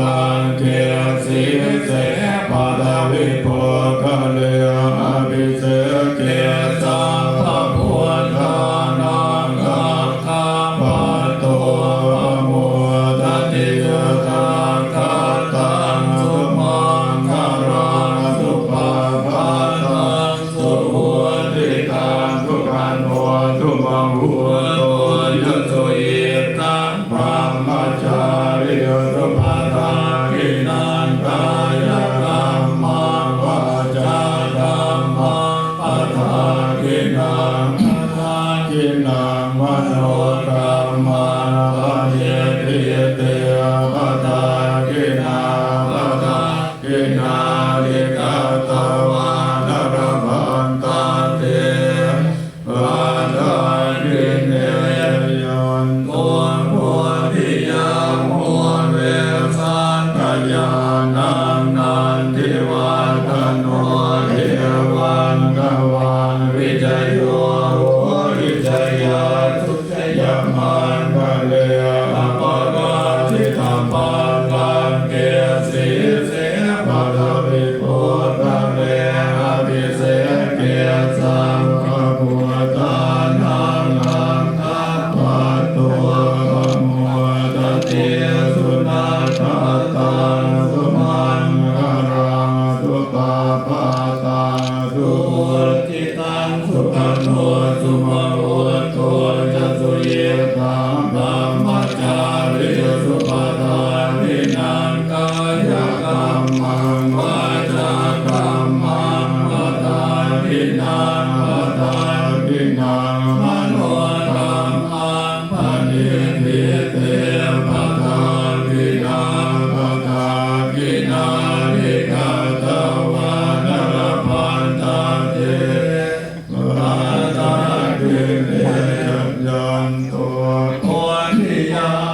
ลังเกียสิเสปาดาวิปกะเลอภิเสเกีสังพพุทธานังกังคังปัตโตมุตติยตังคัตตังสุมังคางสุปปัตตังสุปวติตังสุมังหั นังนาคินังมโนกรรมานาเยติเตวะตาคินาปะตาคินาลิกาตวา ติตังสุขโนสุมา yeah.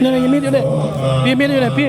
เนี่ยยังมีอยู่เลยยังมีอยู่เลยพี่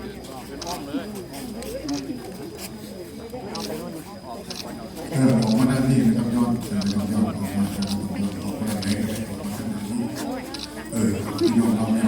เออออกมาด้านนี้นะครับย้อนย้อนย้อนออกมาออกมาในออกมาด้านนี้เออย้อนเรา